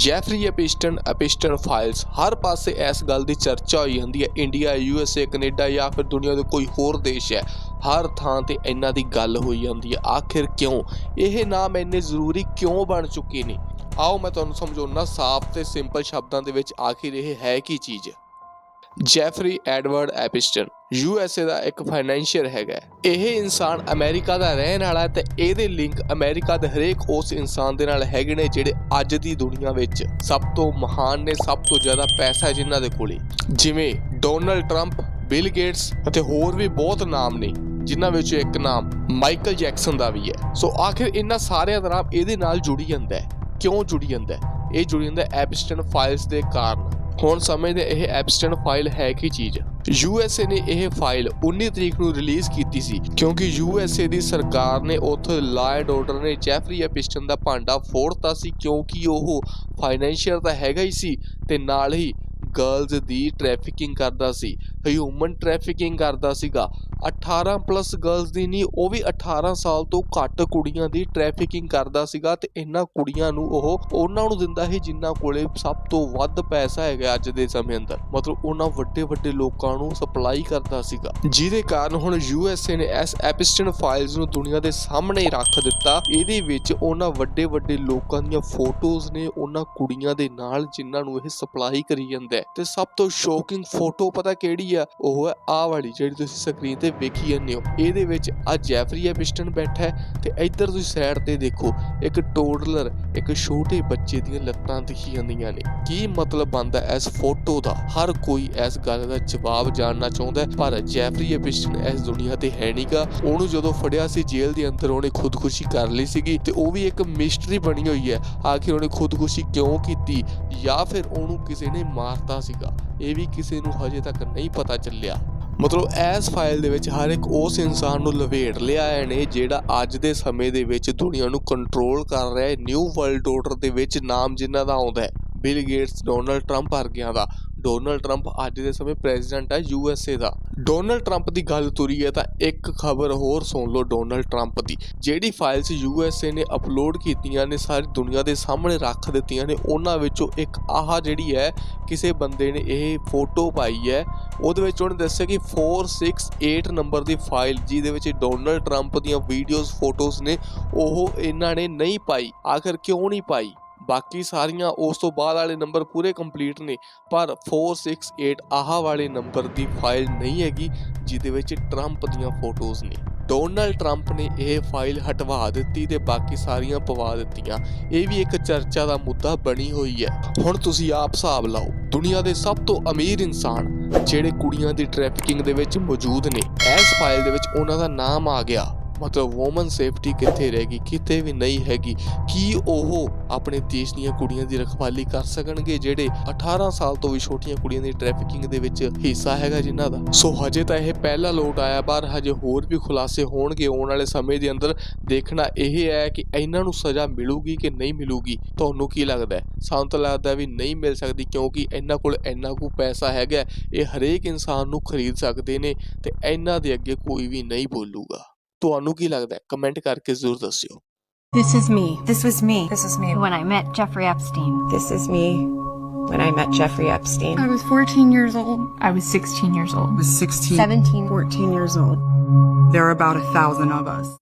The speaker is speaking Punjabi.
ਜੈਫਰੀ ਐਪਿਸਟਨ ਐਪਿਸਟਨ ਫਾਈਲਸ ਹਰ ਪਾਸੇ ਇਸ ਗੱਲ ਦੀ ਚਰਚਾ ਹੋਈ ਜਾਂਦੀ ਹੈ India U S A Canada ਜਾਂ ਫਿਰ ਦੁਨੀਆ ਦੇ ਕੋਈ ਹੋਰ ਦੇਸ਼ ਹੈ, ਹਰ ਥਾਂ ਤੇ ਇਹਨਾਂ ਦੀ ਗੱਲ ਹੋਈ ਜਾਂਦੀ ਹੈ। ਆਖਿਰ ਕਿਉਂ? ਇਹ ਨਾਮ ਇੰਨੇ ਜ਼ਰੂਰੀ ਕਿਉਂ ਬਣ ਚੁੱਕੇ ਨੇ? ਆਓ ਮੈਂ ਤੁਹਾਨੂੰ ਸਮਝਾਉਣਾ ਸਾਫ਼ ਤੇ ਸਿੰਪਲ ਸ਼ਬਦਾਂ ਦੇ ਵਿੱਚ ਆਖਿਰ ਇਹ ਹੈ ਕੀ ਚੀਜ਼? Jeffrey Edward Epstein, U S A ਦਾ ਇੱਕ ਫਾਈਨੈਂਸ਼ੀਅਰ ਹੈਗਾ ਇਹ ਇਨਸਾਨ ਅਮਰੀਕਾ ਦਾ ਰਹਿਣ ਵਾਲਾ ਹੈ ਤੇ ਇਹਦੇ ਲਿੰਕ ਅਮਰੀਕਾ ਦੇ ਹਰੇਕ ਉਸ ਇਨਸਾਨ ਦੇ ਨਾਲ ਹੈਗੇ ਨੇ ਜਿਹੜੇ ਅੱਜ ਦੀ ਦੁਨੀਆ ਵਿੱਚ ਸਭ ਤੋਂ ਮਹਾਨ ਨੇ, ਸਭ ਤੋਂ ਜ਼ਿਆਦਾ ਪੈਸਾ ਹੈ ਜਿਨ੍ਹਾਂ ਦੇ ਕੋਲੇ। ਜਿਵੇਂ ਡੋਨਲਡ ਟਰੰਪ, ਬਿਲ ਗੇਟਸ ਅਤੇ ਹੋਰ ਵੀ ਬਹੁਤ ਨਾਮ ਨੇ, ਜਿਨ੍ਹਾਂ ਵਿੱਚੋਂ ਇੱਕ ਨਾਮ ਮਾਈਕਲ ਜੈਕਸਨ ਦਾ ਵੀ ਹੈ। ਸੋ ਆਖਿਰ ਇਹਨਾਂ ਸਾਰਿਆਂ ਦਾ ਨਾਮ ਇਹਦੇ ਨਾਲ ਜੁੜੀ ਜਾਂਦਾ ਹੈ। ਕਿਉਂ ਜੁੜੀ ਜਾਂਦਾ ਹੈ? ਇਹ ਜੁੜੀ ਜਾਂਦਾ ਹੈ ਫਾਈਲਸ ਦੇ ਕਾਰਨ। ਹੁਣ ਸਮਝਦੇ ਇਹ ਐਬਸਟੈਂਟ ਫਾਈਲ ਹੈ ਕੀ ਚੀਜ਼? ਯੂਐਸਏ ਨੇ ਇਹ ਫਾਈਲ 19 ਤਰੀਕ ਨੂੰ ਰਿਲੀਜ਼ ਕੀਤੀ ਸੀ, ਕਿਉਂਕਿ ਯੂਐਸਏ ਦੀ ਸਰਕਾਰ ਨੇ ਉੱਥੇ ਲਾ ਐਂਡ ਆਰਡਰ ਨੇ ਜੈਫਰੀ ਐਪਸਟਨ ਦਾ ਭਾਂਡਾ ਫੋੜਤਾ ਸੀ, ਕਿਉਂਕਿ ਉਹ ਫਾਈਨੈਂਸ਼ੀਅਲ ਤਾਂ ਹੈਗਾ ਹੀ ਸੀ, ਤੇ ਨਾਲ ਹੀ ਗਰਲਜ਼ ਦੀ ਟ੍ਰੈਫਿਕਿੰਗ ਕਰਦਾ ਸੀ ਹਿਊਮਨ ਟ੍ਰੈਫਿਕਿੰਗ ਕਰਦਾ ਸੀਗਾ। 18 ਪਲੱਸ ਗਰਲਜ਼ ਦੀ ਨਹੀਂ ਉਹ ਵੀ 18 ਸਾਲ ਤੋਂ ਘੱਟ ਕੁੜੀਆਂ ਦੀ ਟ੍ਰੈਫਿਕਿੰਗ ਕਰਦਾ ਸੀਗਾ ਤੇ ਇਹਨਾਂ ਕੁੜੀਆਂ ਨੂੰ ਉਹ ਉਹਨਾਂ ਨੂੰ ਦਿੰਦਾ ਸੀ ਜਿਨ੍ਹਾਂ ਕੋਲੇ ਸਭ ਤੋਂ ਵੱਧ ਪੈਸਾ ਹੈਗਾ ਅੱਜ ਦੇ ਸਮੇਂ ਅੰਦਰ। ਮਤਲਬ ਉਹਨਾਂ ਵੱਡੇ ਵੱਡੇ ਲੋਕਾਂ ਨੂੰ ਸਪਲਾਈ ਕਰਦਾ ਸੀਗਾ। ਜਿਹਦੇ ਕਾਰਨ ਹੁਣ ਯੂਐਸਏ ਨੇ ਇਸ ਐਪਿਸਟਨ ਫਾਈਲਸ ਨੂੰ ਦੁਨੀਆ ਦੇ ਸਾਹਮਣੇ ਰੱਖ ਦਿੱਤਾ। ਇਹਦੇ ਵਿੱਚ ਉਹਨਾਂ ਵੱਡੇ ਵੱਡੇ ਲੋਕਾਂ ਦੀਆਂ ਫੋਟੋਜ਼ ਨੇ ਉਹਨਾਂ ਕੁੜੀਆਂ ਦੇ ਨਾਲ ਜਿਨ੍ਹਾਂ ਨੂੰ ਇਹ ਸਪਲਾਈ ਕਰੀ ਜਾਂਦਾ ਹੈ। ਤੇ ਸਭ ਤੋਂ ਸ਼ੋਕਿੰਗ ਫੋਟੋ ਪਤਾ ਕਿਹੜੀ ਆ? ਉਹ ਹੈ ਆਹ ਵਾਲੀ ਜਿਹੜੀ ਤੁਸੀਂ ਸਕਰੀਨ ਤੇ ਵੇਖੀ ਜਾਂਦੇ ਹੋ। ਇਹਦੇ ਵਿੱਚ ਆ ਜੈਫਰੀ ਐਪਿਸਟਨ ਬੈਠਾ ਹੈ ਤੇ ਇੱਧਰ ਤੁਸੀਂ ਸਾਈਡ ਤੇ ਦੇਖੋ, ਇੱਕ ਟੋਡਲਰ ਇੱਕ ਛੋਟੇ ਬੱਚੇ ਦੀਆਂ ਲੱਤਾਂ ਦਿਖੀ ਜਾਂਦੀਆਂ ਨੇ। ਕੀ ਮਤਲਬ ਬਣਦਾ ਇਸ ਫੋਟੋ ਦਾ? ਹਰ ਕੋਈ ਇਸ ਗੱਲ ਦਾ ਜਵਾਬ ਜਾਣਨਾ ਚਾਹੁੰਦਾ ਪਰ ਜੈਫਰੀ ਐਪਿਸਟਨ ਇਸ ਦੁਨੀਆ ਤੇ ਹੈ ਨਹੀਂਗਾ ਉਹਨੂੰ ਜਦੋਂ ਫੜਿਆ ਸੀ ਜੇਲ੍ਹ ਦੇ ਅੰਦਰ, ਉਹਨੇ ਖੁਦਕੁਸ਼ੀ ਕਰ ਲਈ ਸੀਗੀ ਤੇ ਉਹ ਵੀ ਇੱਕ ਮਿਸਟਰੀ ਬਣੀ ਹੋਈ ਹੈ। ਆਖਿਰ ਉਹਨੇ ਖੁਦਕੁਸ਼ੀ ਕਿਉਂ ਕੀਤੀ? ਜਾਂ ਫਿਰ ਉਹਨੂੰ ਕਿਸੇ ਨੇ ਮਾਰਤਾ ਸੀਗਾ? ਇਹ ਵੀ ਕਿਸੇ ਨੂੰ ਹਜੇ ਤੱਕ ਨਹੀਂ ਪਤਾ ਚੱਲਿਆ। ਮਤਲਬ ਇਸ ਫਾਈਲ ਦੇ ਵਿੱਚ ਹਰ ਇੱਕ ਉਸ ਇਨਸਾਨ ਨੂੰ ਲਵੇੜ ਲਿਆ ਹੈ ਨੇ ਜਿਹੜਾ ਅੱਜ ਦੇ ਸਮੇਂ ਦੇ ਵਿੱਚ ਦੁਨੀਆ ਨੂੰ ਕੰਟਰੋਲ ਕਰ ਰਿਹਾ ਹੈ। ਨਿਊ ਵਰਲਡ ਆਰਡਰ ਦੇ ਵਿੱਚ ਨਾਮ ਜਿਨ੍ਹਾਂ ਦਾ ਆਉਂਦਾ ਹੈ ਬਿਲ ਗੇਟਸ ਡੋਨਲਡ ਟਰੰਪ ਵਰਗਿਆਂ ਦਾ। ਡੋਨਲਡ ਟਰੰਪ ਅੱਜ ਦੇ ਸਮੇਂ ਪ੍ਰੈਜ਼ੀਡੈਂਟ ਹੈ ਯੂ ਐੱਸ ਏ ਦਾ। ਡੋਨਲਡ ਟਰੰਪ ਦੀ ਗੱਲ ਤੁਰੀ ਹੈ ਤਾਂ ਇੱਕ ਖਬਰ ਹੋਰ ਸੁਣ ਲਓ ਡੋਨਲਡ ਟਰੰਪ ਦੀ। ਜਿਹੜੀ ਫਾਈਲਸ ਯੂ ਐੱਸ ਏ ਨੇ ਅਪਲੋਡ ਕੀਤੀਆਂ ਨੇ, ਸਾਰੀ ਦੁਨੀਆ ਦੇ ਸਾਹਮਣੇ ਰੱਖ ਦਿੱਤੀਆਂ ਨੇ, ਉਹਨਾਂ ਵਿੱਚੋਂ ਇੱਕ ਆਹ ਜਿਹੜੀ ਹੈ, ਕਿਸੇ ਬੰਦੇ ਨੇ ਇਹ ਫੋਟੋ ਪਾਈ ਹੈ ਉਹਦੇ ਵਿੱਚ ਉਹਨੇ ਦੱਸਿਆ ਕਿ 468 ਨੰਬਰ ਦੀ ਫਾਈਲ ਜਿਹਦੇ ਵਿੱਚ ਡੋਨਲਡ ਟਰੰਪ ਦੀਆਂ ਵੀਡੀਓਜ਼ ਫੋਟੋਜ਼ ਨੇ, ਉਹ ਇਹਨਾਂ ਨੇ ਨਹੀਂ ਪਾਈ। ਆਖਰ ਕਿਉਂ ਨਹੀਂ ਪਾਈ? ਬਾਕੀ ਸਾਰੀਆਂ ਉਸ ਤੋਂ ਬਾਅਦ ਵਾਲੇ ਨੰਬਰ ਪੂਰੇ ਕੰਪਲੀਟ ਨੇ, ਪਰ 468 ਆਹ ਵਾਲੇ ਨੰਬਰ ਦੀ ਫਾਈਲ ਨਹੀਂ ਹੈਗੀ ਜਿਹਦੇ ਵਿੱਚ ਟਰੰਪ ਦੀਆਂ ਫੋਟੋਜ਼ ਨੇ। ਡੋਨਲਡ ਟਰੰਪ ਨੇ ਇਹ ਫਾਈਲ ਹਟਵਾ ਦਿੱਤੀ ਤੇ ਬਾਕੀ ਸਾਰੀਆਂ ਪਵਾ ਦਿੱਤੀਆਂ। ਇਹ ਵੀ ਇੱਕ ਚਰਚਾ ਦਾ ਮੁੱਦਾ ਬਣੀ ਹੋਈ ਹੈ। ਹੁਣ ਤੁਸੀਂ ਆਪ ਹਿਸਾਬ ਲਾਓ, ਦੁਨੀਆ ਦੇ ਸਭ ਤੋਂ ਅਮੀਰ ਇਨਸਾਨ ਜਿਹੜੇ ਕੁੜੀਆਂ ਦੀ ਟ੍ਰੈਫਿਕਿੰਗ ਦੇ ਵਿੱਚ ਮੌਜੂਦ ਨੇ, ਇਸ ਫਾਈਲ ਦੇ ਵਿੱਚ ਉਹਨਾਂ ਦਾ ਨਾਮ ਆ ਗਿਆ। ਮਤਲਬ ਔਮਨ ਸੇਫਟੀ ਕਿੱਥੇ ਰਹਿ ਗਈ, ਕਿਤੇ ਵੀ ਨਹੀਂ ਹੈਗੀ, ਕੀ ਉਹ ਆਪਣੇ ਦੇਸ਼ ਦੀਆਂ ਕੁੜੀਆਂ ਦੀ ਰਖਵਾਲੀ ਕਰ ਸਕਣਗੇ ਜਿਹੜੇ 18 ਸਾਲ ਤੋਂ ਵੀ ਛੋਟੀਆਂ ਕੁੜੀਆਂ ਦੀ ਟ੍ਰੈਫਿਕਿੰਗ ਦੇ ਵਿੱਚ ਹਿੱਸਾ ਹੈਗਾ ਜਿਨ੍ਹਾਂ ਦਾ? ਸੋ ਹਜੇ ਤਾਂ ਇਹ ਪਹਿਲਾ ਲੋਟ ਆਇਆ, ਪਰ ਹਜੇ ਹੋਰ ਵੀ ਖੁਲਾਸੇ ਹੋਣਗੇ ਆਉਣ ਵਾਲੇ ਸਮੇਂ ਦੇ ਅੰਦਰ। ਦੇਖਣਾ ਇਹ ਹੈ ਕਿ ਇਹਨਾਂ ਨੂੰ ਸਜ਼ਾ ਮਿਲੂਗੀ ਕਿ ਨਹੀਂ ਮਿਲੂਗੀ, ਤੁਹਾਨੂੰ ਕੀ ਲੱਗਦਾ ਹੈ? ਸਾਨੂੰ ਤਾਂ ਲੱਗਦਾ ਵੀ ਨਹੀਂ ਮਿਲ ਸਕਦੀ, ਕਿਉਂਕਿ ਇਹਨਾਂ ਕੋਲ ਇੰਨਾ ਕੁ ਪੈਸਾ ਹੈਗਾ, ਇਹ ਹਰੇਕ ਇਨਸਾਨ ਨੂੰ ਖਰੀਦ ਸਕਦੇ ਨੇ ਤੇ ਇਹਨਾਂ ਦੇ ਅੱਗੇ ਕੋਈ ਵੀ ਨਹੀਂ ਬੋਲੂਗਾ। ਤੁਹਾਨੂੰ ਕੀ ਲੱਗਦਾ ਹੈ ਕਮੈਂਟ ਕਰਕੇ ਜ਼ਰੂਰ ਦੱਸਿਓ This is me. This was me. This is me. when I met Jeffrey Epstein. This is me when I met Jeffrey Epstein. I was 14 years old. I was 16 years old. was 16, 17. 14 years old. There are about a thousand of us.